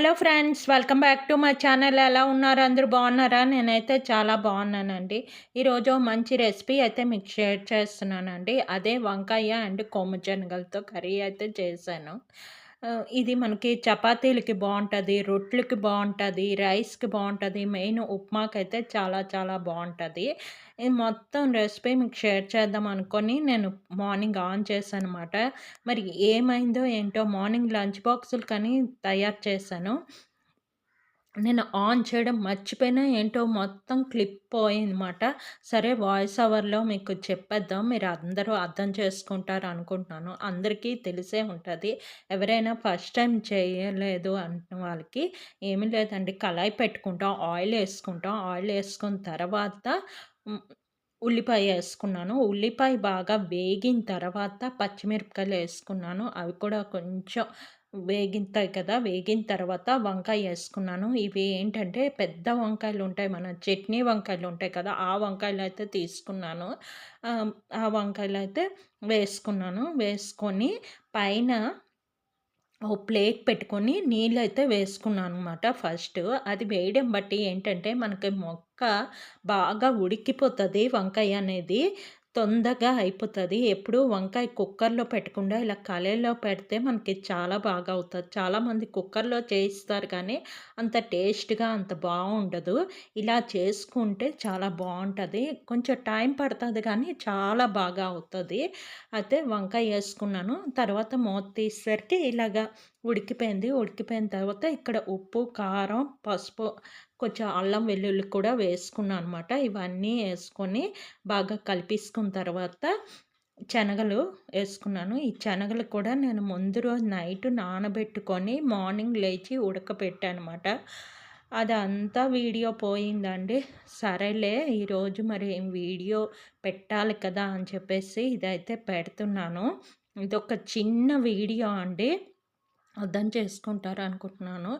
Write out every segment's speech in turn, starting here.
Hello friends welcome back to my channel. ఎలా ఉన్నారు? అందరూ బాగున్నారా? నేనైతే చాలా బాగున్నానండి. ఈరోజు మంచి రెసిపీ అయితే మీకు షేర్ చేస్తున్నానండి. అదే వంకాయ అండ్ కొమ్ము శనగలతో కర్రీ అయితే చేశాను. ఇది మనకి చపాతీలకి బాగుంటుంది రొట్టెలకి బాగుంటుంది రైస్కి బాగుంటుంది మెయిన్ ఉప్మాకి అయితే చాలా చాలా బాగుంటుంది ఇది మొత్తం రెసిపీ మీకు షేర్ చేద్దాం అనుకొని నేను మార్నింగ్ ఆన్ చేశాను అనమాట మరి ఏమైందో ఏంటో మార్నింగ్ లంచ్ బాక్సులు కానీ తయారు చేశాను. నేను ఆన్ చేయడం మర్చిపోయినా ఏంటో మొత్తం క్లిప్ పోయిందన్నమాట. సరే వాయిస్ ఓవర్లో మీకు చెప్పేద్దాం. మీరు అందరూ అర్థం చేసుకుంటారు అనుకుంటున్నాను. అందరికీ తెలిసే ఉంటుంది. ఎవరైనా ఫస్ట్ టైం చేయలేదు అంటున్న వాళ్ళకి ఏమీ లేదండి. కళాయి పెట్టుకుంటాం ఆయిల్ వేసుకుంటాం. ఆయిల్ వేసుకున్న తర్వాత ఉల్లిపాయ వేసుకున్నాను. ఉల్లిపాయ బాగా వేగిన తర్వాత పచ్చిమిరపకాయలు వేసుకున్నాను. అవి కూడా కొంచెం వేగింతాయి కదా! వేగిన తర్వాత వంకాయ వేసుకున్నాను ఇవి ఏంటంటే పెద్ద వంకాయలు ఉంటాయి మన చట్నీ వంకాయలు ఉంటాయి కదా! ఆ వంకాయలు అయితే తీసుకున్నాను. ఆ వంకాయలు అయితే వేసుకున్నాను. వేసుకొని పైన ఓ ప్లేట్ పెట్టుకొని నీళ్ళు అయితే వేసుకున్నాను అనమాట ఫస్ట్. అది వేయడం బట్టి ఏంటంటే మనకి మొక్క బాగా ఉడికిపోతుంది వంకాయ అనేది. తొందరగా అయిపోతుంది. ఎప్పుడు వంకాయ కుక్కర్లో పెట్టకుండా ఇలా కళాయిలో పెడితే మనకి చాలా బాగా అవుతుంది. చాలామంది కుక్కర్లో చేయిస్తారు కానీ అంత టేస్ట్గా అంత బాగుండదు. ఇలా చేసుకుంటే చాలా బాగుంటుంది. కొంచెం టైం పడుతుంది కానీ చాలా బాగా అవుతుంది. అయితే వంకాయ వేసుకున్నాను. తర్వాత మూత తీసేసరికి ఇలాగా ఉడికిపోయింది. ఉడికిపోయిన తర్వాత ఇక్కడ ఉప్పు కారం పసుపు కొంచెం అల్లం వెల్లుల్లి కూడా వేసుకున్నాను అనమాట ఇవన్నీ వేసుకొని బాగా కలిపేసుకున్న తర్వాత శనగలు వేసుకున్నాను. ఈ శనగలు కూడా నేను ముందు రోజు నైట్ నానబెట్టుకొని మార్నింగ్ లేచి ఉడకపెట్టాను అనమాట అదంతా వీడియో పోయిందండి. సరేలే ఈరోజు మరి వీడియో పెట్టాలి కదా అని చెప్పేసి ఇదైతే పెడుతున్నాను. ఇది ఒక చిన్న వీడియో అండి. అర్థం చేసుకుంటారు అనుకుంటున్నాను.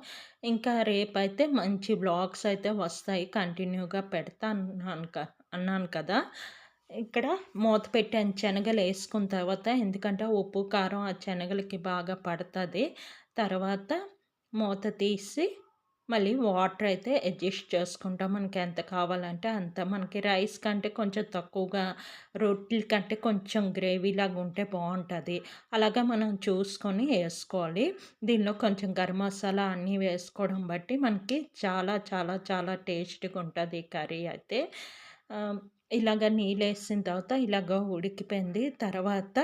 ఇంకా రేపైతే మంచి బ్లాగ్స్ అయితే వస్తాయి. కంటిన్యూగా పెడతాను అన్నాను కదా. ఇక్కడ మూత పెట్టాను. శనగలు వేసుకున్న తర్వాత ఎందుకంటే ఉప్పు కారం ఆ శనగలకి బాగా పడుతుంది. తర్వాత మూత తీసి మళ్ళీ వాటర్ అయితే అడ్జస్ట్ చేసుకుంటాం. మనకి ఎంత కావాలంటే అంత. మనకి రైస్ కంటే కొంచెం తక్కువగా రొట్టెల కంటే కొంచెం గ్రేవీ లాగా ఉంటే బాగుంటుంది. అలాగా మనం చూసుకొని వేసుకోవాలి. దీనిలో కొంచెం గరం మసాలా అన్నీ వేసుకోవడం బట్టి మనకి చాలా చాలా చాలా టేస్ట్గా ఉంటుంది కర్రీ అయితే. ఇలాగ నీళ్ళు వేసిన తర్వాత ఇలాగ ఉడికిపోయింది. తర్వాత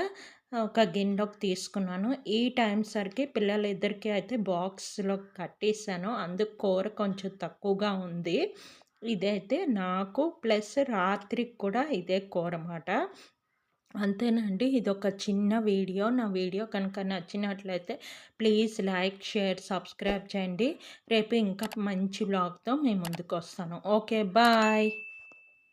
ఒక గిన్నెలోకి తీసుకున్నాను. ఈ టైం సరికి పిల్లలిద్దరికీ అయితే బాక్స్లో కట్టేసాను అందుకు కూర కొంచెం తక్కువగా ఉంది. ఇదైతే నాకు ప్లస్ రాత్రికి కూడా ఇదే కూర అన్నమాట. అంతేనండి ఇది ఒక చిన్న వీడియో. నా వీడియో కనుక నచ్చినట్లయితే ప్లీజ్ లైక్ షేర్ సబ్స్క్రైబ్ చేయండి. రేపు ఇంకా మంచి బ్లాగ్తో మేము ముందుకు వస్తాను. Okay bye.